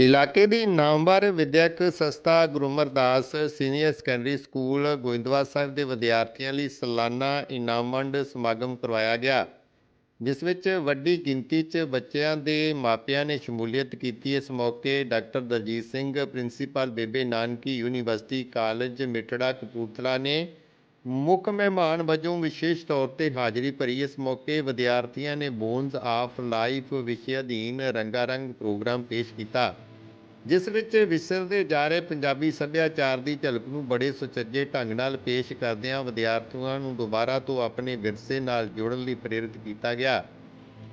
ਇਲਾਕੇ ਦੀ ਨਾਮਵਰ ਵਿਦਿਅਕ ਸੰਸਥਾ Guru Amardas senior secondary school Goindwal Sahib ਦੇ ਵਿਦਿਆਰਥੀਆਂ ਲਈ ਸਾਲਾਨਾ ਇਨਾਮ ਵੰਡ ਸਮਾਗਮ ਕਰਵਾਇਆ ਗਿਆ, ਜਿਸ ਵਿੱਚ ਵੱਡੀ ਗਿਣਤੀ 'ਚ ਬੱਚਿਆਂ ਦੇ ਮਾਪਿਆਂ ਨੇ ਸ਼ਮੂਲੀਅਤ ਕੀਤੀ। ਇਸ ਮੌਕੇ doctor Daljit Singh, principal Bebe Nanaki university college Mittra Kapurthala ਨੇ ਮੁੱਖ ਮਹਿਮਾਨ ਵਜੋਂ ਵਿਸ਼ੇਸ਼ ਤੌਰ ਤੇ ਹਾਜ਼ਰੀ ਭਰੀ। ਇਸ ਮੌਕੇ ਵਿਦਿਆਰਥੀਆਂ ਨੇ ਬੋਨਸ ਆਫ ਲਾਈਫ ਵਿਸ਼ੇ ਅਧੀਨ ਰੰਗਾਰੰਗ ਪ੍ਰੋਗਰਾਮ ਪੇਸ਼ ਕੀਤਾ। ਜਿਸ ਵਿੱਚ ਵਿਸਰਦੇ ਜਾ ਰਹੇ ਪੰਜਾਬੀ ਸੱਭਿਆਚਾਰ ਦੀ ਝਲਕ ਨੂੰ ਬੜੇ ਸੁਚੱਜੇ ਢੰਗ ਨਾਲ ਪੇਸ਼ ਕਰਦਿਆਂ ਵਿਦਿਆਰਥੀਆਂ ਨੂੰ ਦੁਬਾਰਾ ਤੋਂ ਆਪਣੇ ਵਿਰਸੇ ਨਾਲ ਜੁੜਨ ਲਈ ਪ੍ਰੇਰਿਤ ਕੀਤਾ ਗਿਆ।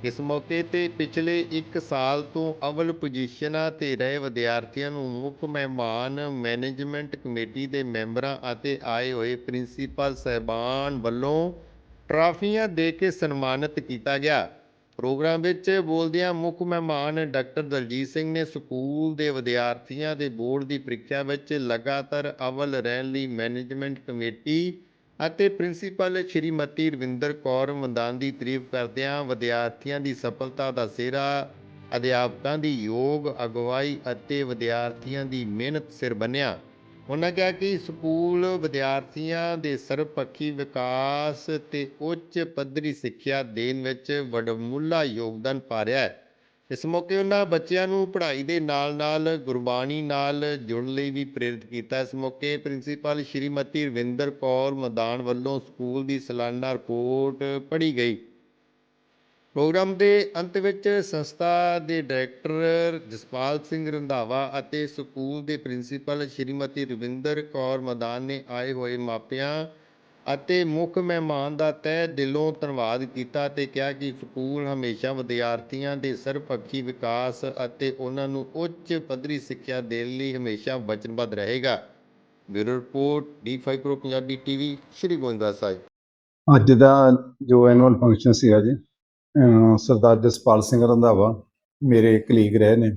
ਇਸ ਮੌਕੇ ਤੇ ਪਿਛਲੇ 1 ਸਾਲ ਤੋਂ ਅਵਲ ਪੋਜੀਸ਼ਨਾਂ ਤੇ ਰਹੇ ਵਿਦਿਆਰਥੀਆਂ ਨੂੰ ਮੁੱਖ ਮਹਿਮਾਨ ਮੈਨੇਜਮੈਂਟ ਕਮੇਟੀ ਦੇ ਮੈਂਬਰਾਂ ਅਤੇ ਆਏ ਹੋਏ ਪ੍ਰਿੰਸੀਪਲ ਸਹਿਬਾਨ ਵੱਲੋਂ ਟਰਾਫੀਆਂ ਦੇ ਕੇ ਸਨਮਾਨਿਤ ਕੀਤਾ ਗਿਆ। ਪ੍ਰੋਗਰਾਮ ਵਿੱਚ ਬੋਲਦਿਆਂ ਮੁੱਖ ਮਹਿਮਾਨ ਡਾਕਟਰ ਦਲਜੀਤ ਸਿੰਘ ਨੇ ਸਕੂਲ ਦੇ ਵਿਦਿਆਰਥੀਆਂ ਦੇ ਬੋਰਡ ਦੀ ਪ੍ਰੀਖਿਆ ਵਿੱਚ ਲਗਾਤਾਰ ਅਵਲ ਰਹਿਣ ਲਈ ਮੈਨੇਜਮੈਂਟ ਕਮੇਟੀ ਅਤੇ ਪ੍ਰਿੰਸੀਪਲ ਸ਼੍ਰੀਮਤੀ ਰਵਿੰਦਰ ਕੌਰ ਮੰਦਾਨ ਦੀ ਤਾਰੀਫ ਕਰਦਿਆਂ ਵਿਦਿਆਰਥੀਆਂ ਦੀ ਸਫਲਤਾ ਦਾ ਸਿਹਰਾ, ਅਧਿਆਪਕਾਂ ਦੀ ਯੋਗ ਅਗਵਾਈ ਅਤੇ ਵਿਦਿਆਰਥੀਆਂ ਦੀ ਮਿਹਨਤ ਸਿਰ ਬੰਨਿਆ। ਉਹਨਾਂ ਕਿਹਾ ਕਿ ਸਕੂਲ ਵਿਦਿਆਰਥੀਆਂ ਦੇ ਸਰਬਪੱਖੀ ਵਿਕਾਸ ਅਤੇ ਉੱਚ ਪੱਧਰੀ ਸਿੱਖਿਆ ਦੇਣ ਵਿੱਚ ਵਡਮੁੱਲਾ ਯੋਗਦਾਨ ਪਾ ਰਿਹਾ ਹੈ। ਇਸ ਮੌਕੇ ਉਹਨਾਂ ਬੱਚਿਆਂ ਨੂੰ ਪੜ੍ਹਾਈ ਦੇ ਨਾਲ-ਨਾਲ ਗੁਰਬਾਣੀ ਨਾਲ ਜੁੜਨ ਲਈ ਵੀ ਪ੍ਰੇਰਿਤ ਕੀਤਾ। ਇਸ ਮੌਕੇ ਪ੍ਰਿੰਸੀਪਲ ਸ਼੍ਰੀਮਤੀ ਰਵਿੰਦਰ ਕੌਰ ਮਦਾਨ ਵੱਲੋਂ ਸਕੂਲ ਦੀ ਸਾਲਾਨਾ ਰਿਪੋਰਟ ਪੜ੍ਹੀ ਗਈ। ਪ੍ਰੋਗਰਾਮ ਦੇ ਅੰਤ ਵਿੱਚ ਸੰਸਥਾ ਦੇ ਡਾਇਰੈਕਟਰ ਜਸਪਾਲ ਸਿੰਘ ਰੰਧਾਵਾ ਅਤੇ ਸਕੂਲ ਦੇ ਪ੍ਰਿੰਸੀਪਲ ਸ਼੍ਰੀਮਤੀ ਰਵਿੰਦਰ ਕੌਰ ਮਦਾਨ ਨੇ ਆਏ ਹੋਏ ਮਾਪਿਆਂ ਅਤੇ ਮੁੱਖ ਮਹਿਮਾਨ ਦਾ ਤਹਿ ਦਿਲੋਂ ਧੰਨਵਾਦ ਕੀਤਾ ਤੇ ਕਿਹਾ ਕਿ ਸਕੂਲ ਹਮੇਸ਼ਾ ਵਿਦਿਆਰਥੀਆਂ ਦੇ ਸਰਬਪੱਖੀ ਵਿਕਾਸ ਅਤੇ ਉਹਨਾਂ ਨੂੰ ਉੱਚ ਪੱਧਰੀ ਸਿੱਖਿਆ ਦੇਣ ਲਈ ਹਮੇਸ਼ਾ ਵਚਨਬੱਧ ਰਹੇਗਾ। Bureau report D five pro, Punjabi TV, Shri Goindwal Sahib. ਅੱਜ ਦਾ ਜੋ ਐਨੂਅਲ ਫੰਕਸ਼ਨ ਸੀਗਾ ਜੀ ਸਰਦਾਰ ਜਸਪਾਲ ਸਿੰਘ ਰੰਧਾਵਾ ਮੇਰੇ ਕਲੀਗ ਰਹੇ ਨੇ।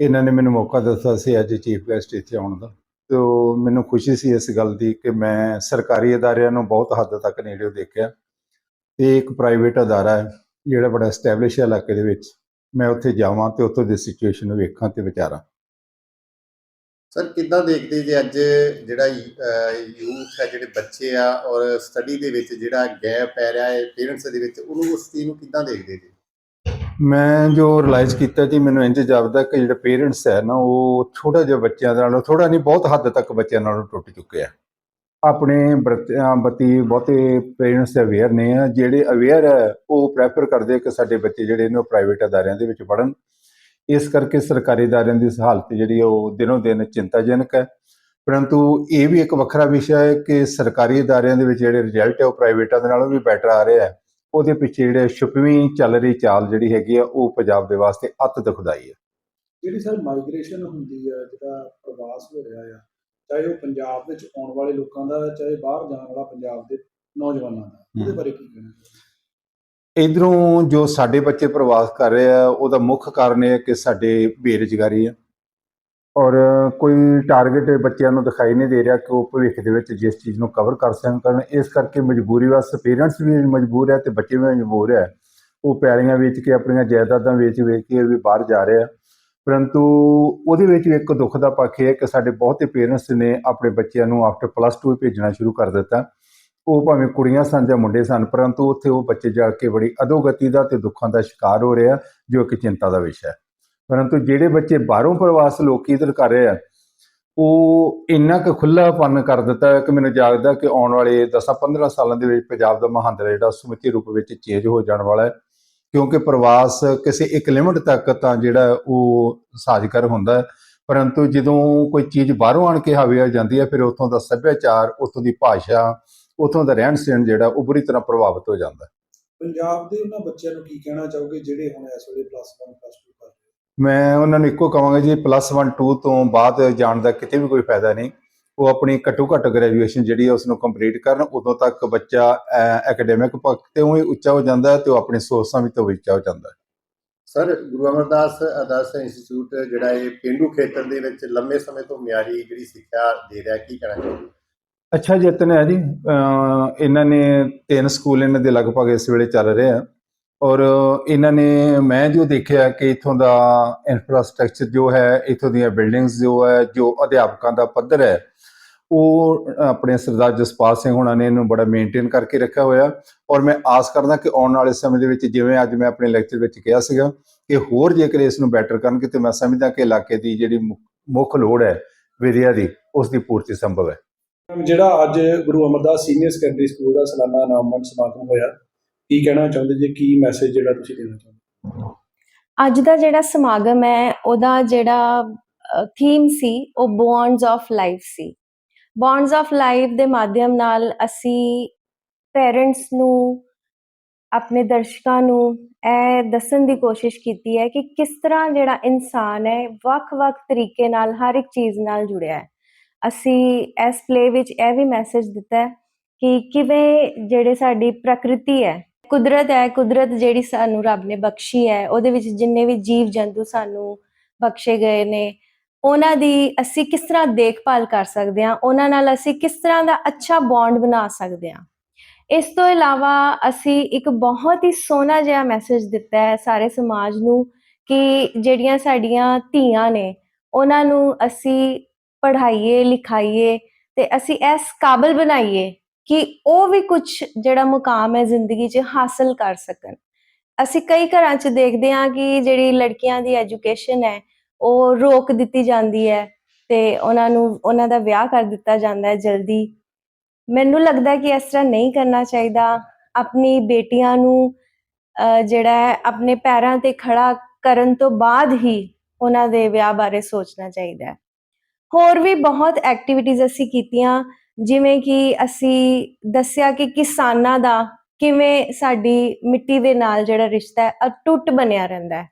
ਇਹਨਾਂ ਨੇ ਮੈਨੂੰ ਮੌਕਾ ਦਿੱਤਾ ਸੀ ਅੱਜ ਚੀਫ ਗੈਸਟ ਇੱਥੇ ਆਉਣ ਦਾ। ਤੇ ਮੈਨੂੰ ਖੁਸ਼ੀ ਸੀ ਇਸ ਗੱਲ ਦੀ ਕਿ ਮੈਂ ਸਰਕਾਰੀ ਅਦਾਰਿਆਂ ਨੂੰ ਬਹੁਤ ਹੱਦ ਤੱਕ ਨੇੜਿਓਂ ਦੇਖਿਆ। ਤੇ ਇੱਕ ਪ੍ਰਾਈਵੇਟ ਅਦਾਰਾ ਹੈ, ਜਿਹੜਾ ਬੜਾ ਐਸਟੈਬਲਿਸ਼ ਹੈ ਇਲਾਕੇ ਦੇ ਵਿੱਚ। ਮੈਂ ਉੱਥੇ ਜਾਵਾਂ ਤੇ ਉੱਥੋਂ ਦੀ ਸਿਚੁਏਸ਼ਨ ਨੂੰ ਵੇਖਾਂ ਤੇ ਵਿਚਾਰਾਂ। ਸਰ, ਕਿੱਦਾਂ ਦੇਖਦੇ ਜੇ ਅੱਜ ਜਿਹੜਾ ਯੂਥ ਹੈ, ਜਿਹੜੇ ਬੱਚੇ ਆ ਔਰ ਸਟੱਡੀ ਦੇ ਵਿੱਚ ਜਿਹੜਾ ਗੈਪ ਪੈ ਰਿਹਾ ਹੈ ਪੇਰੈਂਟਸ ਦੇ ਵਿੱਚ, ਉਹਨੂੰ ਉਸ ਚੀਜ਼ ਨੂੰ ਕਿੱਦਾਂ ਦੇਖਦੇ ਜੀ? ਮੈਂ ਜੋ ਰਿਅਲਾਈਜ਼ ਕੀਤਾ ਜੀ, ਮੈਨੂੰ ਇੰਜ ਜਾਪਦਾ ਕਿ ਜਿਹੜੇ ਪੇਰੈਂਟਸ ਹੈ ਨਾ, ਉਹ ਛੋਟਾ ਜਿਹਾ ਬੱਚਿਆਂ ਦੇ ਨਾਲੋਂ ਥੋੜਾ ਨਹੀਂ, ਬਹੁਤ ਹੱਦ ਤੱਕ ਬੱਚਿਆਂ ਨਾਲੋਂ ਟੁੱਟ ਚੁੱਕੇ ਆ ਆਪਣੇ ਬੱਚਿਆਂ ਬੱਤੀ ਬਹੁਤੇ ਪੇਰੈਂਟਸ ਅਵੇਅਰ ਨੇ ਆ, ਜਿਹੜੇ ਅਵੇਅਰ ਹੈ, ਉਹ ਪ੍ਰੈਫਰ ਕਰਦੇ ਆ ਕਿ ਸਾਡੇ ਬੱਚੇ ਜਿਹੜੇ ਨੇ ਉਹ ਪ੍ਰਾਈਵੇਟ ਅਦਾਰਿਆਂ ਦੇ ਵਿੱਚ ਪੜ੍ਹਨ। ਇਸ ਕਰਕੇ ਸਰਕਾਰੀ ਅਦਾਰਿਆਂ ਦੀ ਹਾਲਤ ਜਿਹੜੀ ਉਹ ਦਿਨੋਂ ਦਿਨ ਚਿੰਤਾਜਨਕ ਹੈ। ਪਰੰਤੂ ਇਹ ਵੀ ਇੱਕ ਵੱਖਰਾ ਵਿਸ਼ਾ ਹੈ ਕਿ ਸਰਕਾਰੀ ਅਦਾਰਿਆਂ ਦੇ ਵਿੱਚ ਜਿਹੜੇ ਰਿਜ਼ਲਟ ਹੈ ਉਹ ਪ੍ਰਾਈਵੇਟਾਂ ਦੇ ਨਾਲੋਂ ਵੀ ਬੈਟਰ ਆ ਰਿਹਾ ਹੈ। ਉਹਦੇ ਪਿੱਛੇ ਜਿਹੜੇ ਛੁਪਵੀਂ ਚੱਲ ਰਹੀ ਚਾਲ ਜਿਹੜੀ ਹੈਗੀ ਆ ਉਹ ਪੰਜਾਬ ਦੇ ਵਾਸਤੇ ਅਤ ਦੁਖਦਾਈ ਹੈ। ਜਿਹੜੀ ਸਰ ਮਾਈਗ੍ਰੇਸ਼ਨ ਹੁੰਦੀ ਹੈ ਜਿਹੜਾ ਪ੍ਰਵਾਸ ਹੋ ਰਿਹਾ ਆ ਚਾਹੇ ਉਹ ਪੰਜਾਬ ਵਿੱਚ ਆਉਣ ਵਾਲੇ ਲੋਕਾਂ ਦਾ ਚਾਹੇ ਬਾਹਰ ਜਾਣ ਵਾਲਾ ਪੰਜਾਬ ਦੇ ਨੌਜਵਾਨਾਂ ਦਾ ਉਹਦੇ। ਬਾਰੇ ਕੀ ਕਹਿਣਾ ਇਧਰੋਂ ਜੋ ਸਾਡੇ ਬੱਚੇ ਪ੍ਰਵਾਸ ਕਰ ਰਹੇ ਆ, ਉਹਦਾ ਮੁੱਖ ਕਾਰਨ ਇਹ ਹੈ ਕਿ ਸਾਡੇ ਬੇਰੁਜ਼ਗਾਰੀ ਆ। ਔਰ ਕੋਈ ਟਾਰਗੇਟ ਬੱਚਿਆਂ ਨੂੰ ਦਿਖਾਈ ਨਹੀਂ ਦੇ ਰਿਹਾ ਕਿ ਉਹ ਭਵਿੱਖ ਦੇ ਵਿੱਚ ਜਿਸ ਚੀਜ਼ ਨੂੰ ਕਵਰ ਕਰ ਸਕਣ ਕਰਨ। ਇਸ ਕਰਕੇ ਮਜਬੂਰੀ ਵਾਸਤੇ ਪੇਰੈਂਟਸ ਵੀ ਮਜਬੂਰ ਹੈ ਤੇ ਬੱਚੇ ਵੀ ਮਜਬੂਰ ਹੈ। ਉਹ ਪੈਲੀਆਂ ਵੇਚ ਕੇ ਆਪਣੀਆਂ ਜਾਇਦਾਦਾਂ ਵੇਚ ਵੇਚ ਕੇ ਵੀ ਬਾਹਰ ਜਾ ਰਹੇ ਆ। ਪਰੰਤੂ ਉਹਦੇ ਵਿੱਚ ਇੱਕ ਦੁੱਖ ਦਾ ਪੱਖ ਇਹ ਹੈ ਕਿ ਸਾਡੇ ਬਹੁਤੇ ਪੇਰੈਂਟਸ ਨੇ ਆਪਣੇ ਬੱਚਿਆਂ ਨੂੰ ਆਫਟਰ ਪਲੱਸ 2 ਭੇਜਣਾ ਸ਼ੁਰੂ ਕਰ ਦਿੱਤਾ। ਉਹ ਭਾਵੇਂ ਕੁੜੀਆਂ ਸਨ ਜਾਂ ਮੁੰਡੇ ਸਨ, ਪਰੰਤੂ ਉੱਥੇ ਉਹ ਬੱਚੇ ਜਾ ਕੇ ਬੜੀ ਅਧੋਗਤੀ ਦਾ ਤੇ ਦੁੱਖਾਂ ਦਾ ਸ਼ਿਕਾਰ ਹੋ ਰਿਹਾ, ਜੋ ਇੱਕ ਚਿੰਤਾ ਦਾ ਵਿਸ਼ਾ ਹੈ। ਪਰੰਤੂ ਜਿਹੜੇ ਬੱਚੇ ਬਾਹਰੋਂ ਪ੍ਰਵਾਸ ਲੋਕੀ ਇੱਧਰ ਕਰ ਰਹੇ ਆ, ਉਹ ਇੰਨਾ ਕੁ ਖੁੱਲਾਪਨ ਕਰ ਦਿੱਤਾ ਕਿ ਮੈਨੂੰ ਜਾਗਦਾ ਕਿ ਆਉਣ ਵਾਲੇ 10-15 ਸਾਲਾਂ ਦੇ ਵਿੱਚ ਪੰਜਾਬ ਦਾ ਮਹਾਂਦਰ ਜਿਹੜਾ ਸਮੁੱਚੇ ਰੂਪ ਵਿੱਚ ਚੇਂਜ ਹੋ ਜਾਣ ਵਾਲਾ ਹੈ। ਕਿਉਂਕਿ ਪ੍ਰਵਾਸ ਕਿਸੇ ਇੱਕ ਲਿਮਟ ਤੱਕ ਤਾਂ ਜਿਹੜਾ ਉਹ ਸਾਜ਼ਗਰ ਹੁੰਦਾ ਹੈ। ਪਰੰਤੂ ਜਦੋਂ ਕੋਈ ਚੀਜ਼ ਬਾਹਰੋਂ ਆਣ ਕੇ ਹਾਵੀ ਆ ਜਾਂਦੀ ਹੈ, ਫਿਰ ਉੱਥੋਂ ਦਾ ਸੱਭਿਆਚਾਰ, ਉੱਥੋਂ ਦੀ ਭਾਸ਼ਾ ਉੱਥੋਂ ਦਾ ਰਹਿਣ ਸਹਿਣ ਜਿਹੜਾ ਉਹ ਬੁਰੀ ਤਰ੍ਹਾਂ ਪ੍ਰਭਾਵਿਤ ਹੋ ਜਾਂਦਾ ਹੈ। ਪੰਜਾਬ ਦੇ ਉਹਨਾਂ ਬੱਚਿਆਂ ਨੂੰ ਕੀ ਕਹਿਣਾ ਚਾਹੋਗੇ ਜਿਹੜੇ ਹੁਣ ਇਸ ਵੇਲੇ ਪਲੱਸ 1 ਪਲੱਸ 2 ਕਰ ਰਹੇ ਮੈਂ ਉਹਨਾਂ ਨੂੰ ਇੱਕੋ ਕਹਾਂਗਾ ਜੀ ਪਲੱਸ 1 2 ਤੋਂ ਬਾਅਦ ਜਾਣ ਦਾ ਕਿਤੇ ਵੀ ਕੋਈ ਫਾਇਦਾ ਨਹੀਂ। ਉਹ ਆਪਣੀ ਘੱਟੋ ਘੱਟ ਗ੍ਰੈਜੂਏਸ਼ਨ ਜਿਹੜੀ ਹੈ ਉਸ ਨੂੰ ਕੰਪਲੀਟ ਕਰਨ ਉਦੋਂ ਤੱਕ ਬੱਚਾ ਐਕੈਡੈਮਿਕ ਪੱਖ ਤੇ ਉਹ ਉੱਚਾ ਹੋ ਜਾਂਦਾ ਹੈ ਤੇ ਉਹ ਆਪਣੀ ਸੋਚਾਂ ਵੀ ਤੋਂ ਉੱਚਾ ਹੋ ਜਾਂਦਾ ਹੈ। ਸਰ ਗੁਰੂ ਅਮਰਦਾਸ ਆਦਰਸ਼ ਇੰਸਟੀਚਿਊਟ ਜਿਹੜਾ ਇਹ ਪਿੰਡੂ ਖੇਤਰ ਦੇ ਵਿੱਚ ਲੰਮੇ ਸਮੇਂ ਤੋਂ ਮਿਆਰੀ ਜਿਹੜੀ ਸਿੱਖਿਆ ਦੇ ਰਿਹਾ ਕੀ ਕਹਿਣਾ ਚਾਹੋਗੇ? ਅੱਛਾ ਯਤਨ ਹੈ ਜੀ ਇਹਨਾਂ ਨੇ ਤਿੰਨ ਸਕੂਲ ਇਹਨਾਂ ਦੇ ਲਗਭਗ ਇਸ ਵੇਲੇ ਚੱਲ ਰਹੇ ਆ ਔਰ ਇਹਨਾਂ ਨੇ, ਮੈਂ ਜੋ ਦੇਖਿਆ ਕਿ ਇਥੋਂ ਦਾ ਇਨਫਰਾਸਟ੍ਰਕਚਰ ਜੋ ਹੈ, ਇਥੋਂ ਦੀਆਂ ਬਿਲਡਿੰਗਸ ਜੋ ਹੈ, ਜੋ ਅਧਿਆਪਕਾਂ ਦਾ ਪੱਧਰ ਹੈ, ਉਹ ਆਪਣੇ ਸਰਦਾਰ ਜਸਪਾਲ ਸਿੰਘ ਹੁਣਾਂ ਨੇ ਇਹਨੂੰ ਬੜਾ ਮੇਨਟੇਨ ਕਰਕੇ ਰੱਖਿਆ ਹੋਇਆ ਔਰ ਮੈਂ ਆਸ ਕਰਦਾ ਕਿ ਆਉਣ ਵਾਲੇ ਸਮੇਂ ਦੇ ਵਿੱਚ ਜਿਵੇਂ ਅੱਜ ਮੈਂ ਆਪਣੇ ਲੈਕਚਰ ਵਿੱਚ ਕਿਹਾ ਸੀਗਾ ਕਿ ਹੋਰ ਜੇਕਰ ਇਸ ਨੂੰ ਬੈਟਰ ਕਰਨਗੇ ਤੇ ਮੈਂ ਸਮਝਦਾ ਕਿ ਇਲਾਕੇ ਦੀ ਜਿਹੜੀ ਮੁ- ਮੁੱਖ ਲੋੜ ਹੈ, ਵਿਦਿਆ ਦੀ, ਉਸ ਦੀ ਪੂਰਤੀ ਸੰਭਵ ਹੈ। ਜਿਹੜਾ ਅੱਜ Guru Amardas senior secondary school ਦਾ ਸਾਲਾਨਾ ਇਨਾਮਤ ਸਮਾਗਮ ਹੋਇਆ, ਕੀ ਕਹਿਣਾ ਚਾਹੁੰਦੇ ਜੀ? ਕੀ ਮੈਸੇਜ ਜਿਹੜਾ ਤੁਸੀਂ ਦੇਣਾ ਚਾਹੁੰਦੇ? ਅੱਜ ਦਾ ਜਿਹੜਾ ਸਮਾਗਮ ਹੈ, ਉਹਦਾ ਜਿਹੜਾ ਥੀਮ ਸੀ, ਉਹ ਬੌਂਡਸ ਆਫ ਲਾਈਫ ਸੀ। ਬੌਂਡਸ ਆਫ ਲਾਈਫ ਦੇ ਮਾਧਿਅਮ ਨਾਲ ਅਸੀਂ ਪੇਰੈਂਟਸ ਨੂੰ, ਆਪਣੇ ਦਰਸ਼ਕਾਂ ਨੂੰ ਇਹ ਦੱਸਣ ਦੀ ਕੋਸ਼ਿਸ਼ ਕੀਤੀ ਹੈ ਕਿ ਕਿਸ ਤਰ੍ਹਾਂ ਜਿਹੜਾ ਇਨਸਾਨ ਹੈ, ਵੱਖ-ਵੱਖ ਤਰੀਕੇ ਨਾਲ ਹਰ ਇੱਕ ਚੀਜ਼ ਨਾਲ ਜੁੜਿਆ ਹੈ। ਅਸੀਂ ਇਸ ਪਲੇ ਵਿੱਚ ਇਹ ਵੀ ਮੈਸੇਜ ਦਿੱਤਾ ਹੈ ਕਿ ਕਿਵੇਂ ਜਿਹੜੇ ਸਾਡੀ ਪ੍ਰਕਿਰਤੀ ਹੈ, ਕੁਦਰਤ ਹੈ, ਕੁਦਰਤ ਜਿਹੜੀ ਸਾਨੂੰ ਰੱਬ ਨੇ ਬਖਸ਼ੀ ਹੈ, ਉਹਦੇ ਵਿੱਚ ਜਿੰਨੇ ਵੀ ਜੀਵ ਜੰਤੂ ਸਾਨੂੰ ਬਖਸ਼ੇ ਗਏ ਨੇ, ਉਹਨਾਂ ਦੀ ਅਸੀਂ ਕਿਸ ਤਰ੍ਹਾਂ ਦੇਖਭਾਲ ਕਰ ਸਕਦੇ ਹਾਂ, ਉਹਨਾਂ ਨਾਲ ਅਸੀਂ ਕਿਸ ਤਰ੍ਹਾਂ ਦਾ ਅੱਛਾ ਬੌਂਡ ਬਣਾ ਸਕਦੇ ਹਾਂ। ਇਸ ਤੋਂ ਇਲਾਵਾ ਅਸੀਂ ਇੱਕ ਬਹੁਤ ਹੀ ਸੋਹਣਾ ਜਿਹਾ ਮੈਸੇਜ ਦਿੱਤਾ ਹੈ ਸਾਰੇ ਸਮਾਜ ਨੂੰ ਕਿ ਜਿਹੜੀਆਂ ਸਾਡੀਆਂ ਧੀਆਂ ਨੇ, ਉਹਨਾਂ ਨੂੰ ਅਸੀਂ ਪੜ੍ਹਾਈਏ ਲਿਖਾਈਏ ਤੇ ਅਸੀਂ ਇਸ ਕਾਬਲ ਬਣਾਈਏ ਕਿ ਉਹ ਵੀ ਕੁਝ ਜਿਹੜਾ ਮੁਕਾਮ ਹੈ ਜ਼ਿੰਦਗੀ 'ਚ ਹਾਸਲ ਕਰ ਸਕਣ। ਅਸੀਂ ਕਈ ਘਰਾਂ 'ਚ ਦੇਖਦੇ ਹਾਂ ਕਿ ਜਿਹੜੀ ਲੜਕੀਆਂ ਦੀ ਐਜੂਕੇਸ਼ਨ ਹੈ ਉਹ ਰੋਕ ਦਿੱਤੀ ਜਾਂਦੀ ਹੈ ਤੇ ਉਹਨਾਂ ਨੂੰ ਉਹਨਾਂ ਦਾ ਵਿਆਹ ਕਰ ਦਿੱਤਾ ਜਾਂਦਾ ਹੈ ਜਲਦੀ। ਮੈਨੂੰ ਲੱਗਦਾ ਕਿ ਇਸ ਤਰ੍ਹਾਂ ਨਹੀਂ ਕਰਨਾ ਚਾਹੀਦਾ। ਆਪਣੀ ਬੇਟੀਆਂ ਨੂੰ ਅਹ, ਜਿਹੜਾ ਹੈ ਆਪਣੇ ਪੈਰਾਂ ਤੇ ਖੜਾ ਕਰਨ ਤੋਂ ਬਾਅਦ ਹੀ ਉਹਨਾਂ ਦੇ ਵਿਆਹ ਬਾਰੇ ਸੋਚਣਾ ਚਾਹੀਦਾ ਹੈ। ਹੋਰ ਵੀ ਬਹੁਤ ਐਕਟੀਵਿਟੀਜ਼ ਅਸੀਂ ਕੀਤੀਆਂ, ਜਿਵੇਂ ਕਿ ਅਸੀਂ ਦੱਸਿਆ ਕਿ ਕਿਸਾਨਾਂ ਦਾ ਕਿਵੇਂ ਸਾਡੀ ਮਿੱਟੀ ਦੇ ਨਾਲ ਜਿਹੜਾ ਰਿਸ਼ਤਾ ਹੈ, ਅਟੁੱਟ ਬਣਿਆ ਰਹਿੰਦਾ ਹੈ।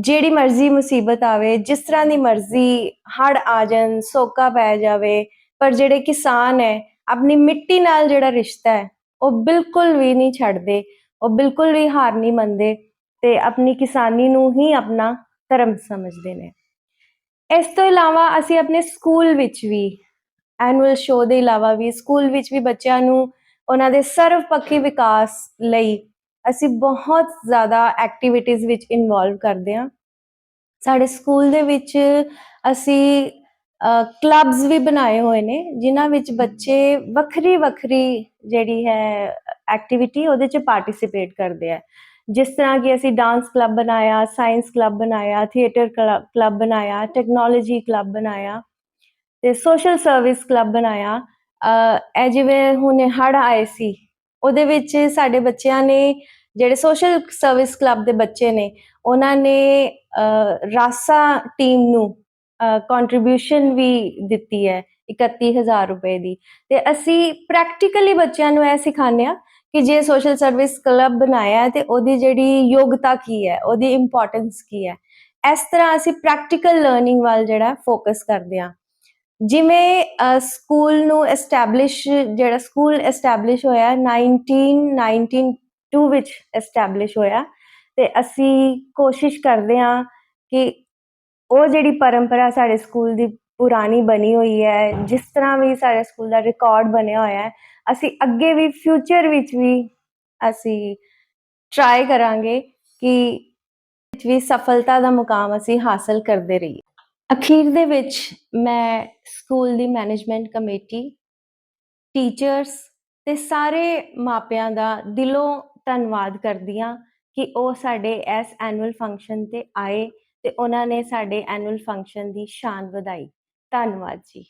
ਜਿਹੜੀ ਮਰਜ਼ੀ ਮੁਸੀਬਤ ਆਵੇ, ਜਿਸ ਤਰ੍ਹਾਂ ਦੀ ਮਰਜ਼ੀ ਹੜ ਆ ਜਾਣ, ਸੋਕਾ ਪੈ ਜਾਵੇ, ਪਰ ਜਿਹੜੇ ਕਿਸਾਨ ਹੈ, ਆਪਣੀ ਮਿੱਟੀ ਨਾਲ ਜਿਹੜਾ ਰਿਸ਼ਤਾ ਹੈ, ਉਹ ਬਿਲਕੁਲ ਵੀ ਨਹੀਂ ਛੱਡਦੇ, ਉਹ ਬਿਲਕੁਲ ਵੀ ਹਾਰ ਨਹੀਂ ਮੰਨਦੇ ਤੇ ਆਪਣੀ ਕਿਸਾਨੀ ਨੂੰ ਹੀ ਆਪਣਾ ਧਰਮ ਸਮਝਦੇ ਨੇ। ਇਸ ਤੋਂ ਇਲਾਵਾ ਅਸੀਂ ਆਪਣੇ ਸਕੂਲ ਵਿੱਚ ਵੀ ਐਨੂਅਲ ਸ਼ੋਅ ਦੇ ਇਲਾਵਾ ਵੀ ਸਕੂਲ ਵਿੱਚ ਵੀ ਬੱਚਿਆਂ ਨੂੰ ਉਹਨਾਂ ਦੇ ਸਰਵਪੱਖੀ ਵਿਕਾਸ ਲਈ ਅਸੀਂ ਬਹੁਤ ਜ਼ਿਆਦਾ ਐਕਟੀਵਿਟੀਜ਼ ਵਿੱਚ ਇਨਵੋਲਵ ਕਰਦੇ ਹਾਂ। ਸਾਡੇ ਸਕੂਲ ਦੇ ਵਿੱਚ ਅਸੀਂ ਕਲੱਬਸ ਵੀ ਬਣਾਏ ਹੋਏ ਨੇ, ਜਿਨ੍ਹਾਂ ਵਿੱਚ ਬੱਚੇ ਵੱਖਰੀ ਵੱਖਰੀ ਜਿਹੜੀ ਹੈ ਐਕਟੀਵਿਟੀ ਉਹਦੇ 'ਚ ਪਾਰਟਿਸਿਪੇਟ ਕਰਦੇ ਆ। ਜਿਸ ਤਰ੍ਹਾਂ ਕਿ ਅਸੀਂ ਡਾਂਸ ਕਲੱਬ ਬਣਾਇਆ ਸਾਇੰਸ ਕਲੱਬ ਬਣਾਇਆ ਥੀਏਟਰ ਕਲੱਬ ਬਣਾਇਆ ਟੈਕਨੋਲੋਜੀ ਕਲੱਬ ਬਣਾਇਆ ਤੇ ਸੋਸ਼ਲ ਸਰਵਿਸ ਕਲੱਬ ਬਣਾਇਆ। ਅਹ ਇਹ ਜਿਵੇਂ ਹੁਣੇ ਹੜ ਆਏ ਸੀ, ਉਹਦੇ ਵਿੱਚ ਸਾਡੇ ਬੱਚਿਆਂ ਨੇ ਜਿਹੜੇ ਸੋਸ਼ਲ ਸਰਵਿਸ ਕਲੱਬ ਦੇ ਬੱਚੇ ਨੇ, ਉਹਨਾਂ ਨੇ ਰਾਸਾ ਟੀਮ ਨੂੰ ਕੰਟਰੀਬਿਊਸ਼ਨ ਵੀ ਦਿੱਤੀ ਹੈ 31000 ਰੁਪਏ ਦੀ। ਤੇ ਅਸੀਂ ਪ੍ਰੈਕਟੀਕਲੀ ਬੱਚਿਆਂ ਨੂੰ ਇਹ ਸਿਖਾਉਂਦੇ ਆ ਕਿ ਜੇ ਸੋਸ਼ਲ ਸਰਵਿਸ ਕਲੱਬ ਬਣਾਇਆ ਹੈ ਤੇ ਉਹਦੀ ਜਿਹੜੀ ਯੋਗਤਾ ਕੀ ਹੈ, ਉਹਦੀ ਇੰਪੋਰਟੈਂਸ ਕੀ ਹੈ। ਇਸ ਤਰ੍ਹਾਂ ਅਸੀਂ ਪ੍ਰੈਕਟੀਕਲ ਲਰਨਿੰਗ ਵੱਲ ਜਿਹੜਾ ਫੋਕਸ ਕਰਦੇ ਆ ਜਿਵੇਂ ਸਕੂਲ ਨੂੰ ਐਸਟੈਬਲਿਸ਼ ਜਿਹੜਾ ਸਕੂਲ ਐਸਟੈਬਲਿਸ਼ ਹੋਇਆ 1992 ਵਿੱਚ ਐਸਟੈਬਲਿਸ਼ ਹੋਇਆ ਤੇ ਅਸੀਂ ਕੋਸ਼ਿਸ਼ ਕਰਦੇ ਹਾਂ ਕਿ ਉਹ ਜਿਹੜੀ ਪਰੰਪਰਾ ਸਾਡੇ ਸਕੂਲ ਦੀ ਪੁਰਾਣੀ ਬਣੀ ਹੋਈ ਹੈ, ਜਿਸ ਤਰ੍ਹਾਂ ਵੀ ਸਾਡੇ ਸਕੂਲ ਦਾ ਰਿਕਾਰਡ ਬਣਿਆ ਹੋਇਆ ਹੈ, ਅਸੀਂ ਅੱਗੇ ਵੀ ਫਿਊਚਰ ਵਿੱਚ ਵੀ ਅਸੀਂ ਟਰਾਈ ਕਰਾਂਗੇ ਕਿ ਵਿੱਚ ਵੀ ਸਫਲਤਾ ਦਾ ਮੁਕਾਮ ਅਸੀਂ ਹਾਸਲ ਕਰਦੇ ਰਹੀਏ। ਅਖੀਰ ਦੇ ਵਿੱਚ ਮੈਂ ਸਕੂਲ ਦੀ ਮੈਨੇਜਮੈਂਟ ਕਮੇਟੀ ਟੀਚਰਸ ਤੇ ਸਾਰੇ ਮਾਪਿਆਂ ਦਾ ਦਿਲੋਂ ਧੰਨਵਾਦ ਕਰਦੀ ਹਾਂ ਕਿ ਉਹ ਸਾਡੇ ਇਸ ਐਨੂਅਲ ਫੰਕਸ਼ਨ ਤੇ ਆਏ ਤੇ ਉਹਨਾਂ ਨੇ ਸਾਡੇ ਐਨੂਅਲ ਫੰਕਸ਼ਨ ਦੀ ਸ਼ਾਨ ਵਧਾਈ। ਧੰਨਵਾਦ ਜੀ।